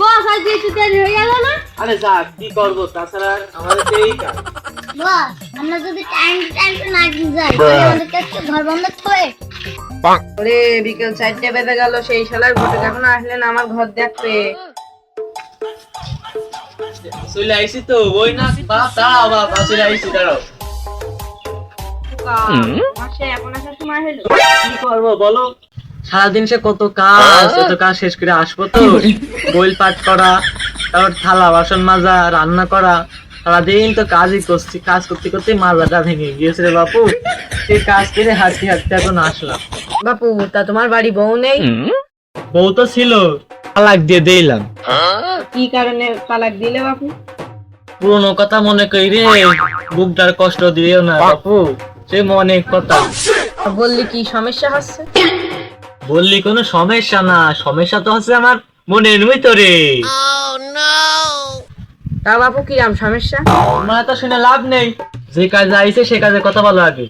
বস আজ একটু দেরি হয়ে গেল না? আরে যাক কি করব? তাছাড়া আমাদের তো এই কাজ। বস আমরা যদি টাইম টাইম না যাই তাহলে আমাদের কাছে ঘর বন্ধ থয়ে ওরে বিকেল চারটে বেজে গেল সেই শালার ঘটে এখনও আসলেন আমার ঘর দেখতে? চলে আইসি তো ওই না বাপ দাঁড়াও বাপ চলে আইসি দাঁড়াও। মাসে এখন আসার সময় হলো? কি করব বলো? সারাদিন সে কত কাজ কত কাজ শেষ করে আসব তো। বইল পাঠ করা তারপর থালা বাসন মাজা রান্না করা। সারাদিন তো কাজই করছি কাজ করতে করতে মাজাটা ভেঙে গিয়েছে রে বাপু। সেই কাজ করে হাঁটতে হাঁটতে এখন আসলাম। বাপু তা তোমার বাড়ি বউ নেই? বউ তো ছিল। তালাক দিয়ে দিলাম। কি কারণে তালাক দিলে বাপু? পুরোনো কথা মনে করি রে বুকটার কষ্ট দিও না বাপু। সে মনে কথা। বললি কি সমস্যা হচ্ছে? বললি কোনো সমস্যা না সমস্যা তো হচ্ছে আমার মনে মনের ভিতরে। তা বাপু কিরাম সমস্যা? তোমার তো শুনে লাভ নেই যে কাজে আইছে সে কাজে কথা বলো আগে।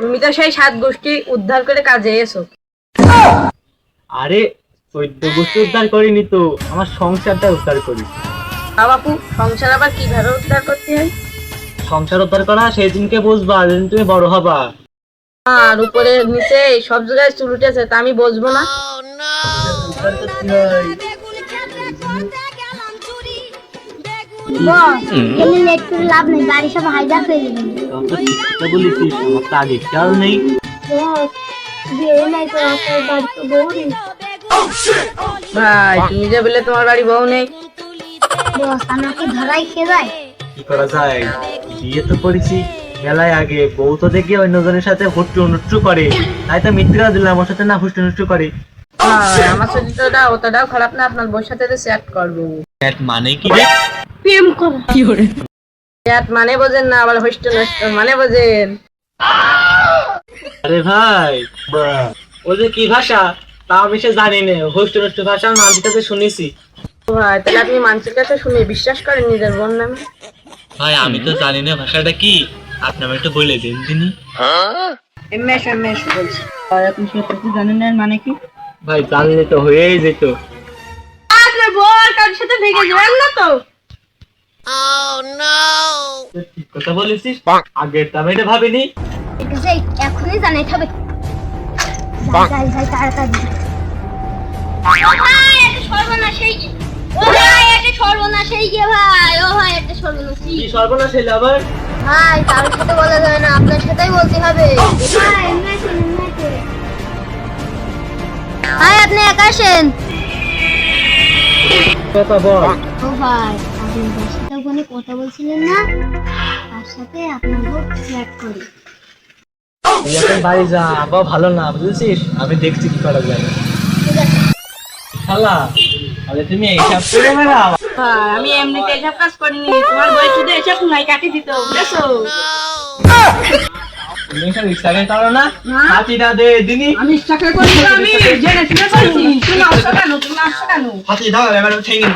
তুমি তো সেই সাত গোষ্ঠী উদ্ধার করে কাজে এসো। আরে চৈদ্দ গোষ্ঠী উদ্ধার করিনি তো আমার সংসারটা উদ্ধার করি। তা বাপু সংসার আবার কীভাবে উদ্ধার করতে হয়? সংসার উদ্ধার করা সেই দিনকে বুঝবা যেদিন তুমি বড় হবা। আর উপরে নিচে সব জায়গায় চুল উঠেছে তা আমি বসবো না। লাভ নেই বাড়ি সব হাইজাক হয়ে ভাই তুমি যে বলে তোমার বাড়ি বউ নেই। ধরাই খেয়ে যায়। কি করা যায়? বিয়ে তো করেছি। মেলায় আগে বউ তো দেখি অন্যজনের সাথে হুট্টু নুট্টু করে। তাই তো মিত্রা দিলাম ওর সাথে না হুট্টু নুট্টু করে। ভাই, আমার চরিত্রটা অতটাও খারাপ না আপনার বউর সাথে চ্যাট করব। মানে কি রে? প্রেম করো। চ্যাট মানে বোঝেন না আবার হোস্ট নষ্ট মানে বোঝেন। আরে ভাই ও যে কি ভাষা? তা আমি সে জানি না। হোস্ট নষ্ট ভাষা আমি কাছে শুনেছি। ভাই তাহলে আপনি মানুষের কাছে শুনে বিশ্বাস করেন নিজের বোন নামে? ভাই আমি তো জানি না ভাষাটা কি। আপনি আমাকে একটু বলে দিন তিনি এমএস এমএস বলছি। আর আপনি সত্যি জানেন না এর মানে কি? ভাই জানলে তো হয়েই যেত। আপনার বল কার সাথে ভেঙে যাবেন না তো? কথা বলেছিস আগের তো আমি এটা ভাবিনি। ঠিক আছে এখনই জানাই হবে যাই যাই তাড়াতাড়ি। ভাই এটা সর্বনাশ এই ও ভাই এটা সর্বনাশ এই গে ভাই ও ভাই এটা সর্বনাশ কি সর্বনাশ হইল আবার? ভাই কারোর সাথে বলা যায় না আপনার সাথেই বলতে হবে। ভাই আপনি একা আসেন? কথা বল। ও ভাই আপনি যার সাথে ওখানে কথা বলছিলেন না তার সাথে আপনার ফ্ল্যাট করি। এখন বাড়ি যা আবার ভালো না বুঝেছিস? আমি দেখছি কি করা যায়। তুমি এইসব করে বেড়াও আমি এমনিতে এসব কাজ করিনি। তোমার বয়স শুধু এসব নাই কাটি দিত বুঝেছ? তুমি এসব ইচ্ছাকে করো না হাতিটা দে দিনি আমি ইচ্ছা করে করি আমি জেনে শুনে করছি তুমি আসছো কেন? তুমি আসছো কেন? হাতি দাও এবার উঠে গেল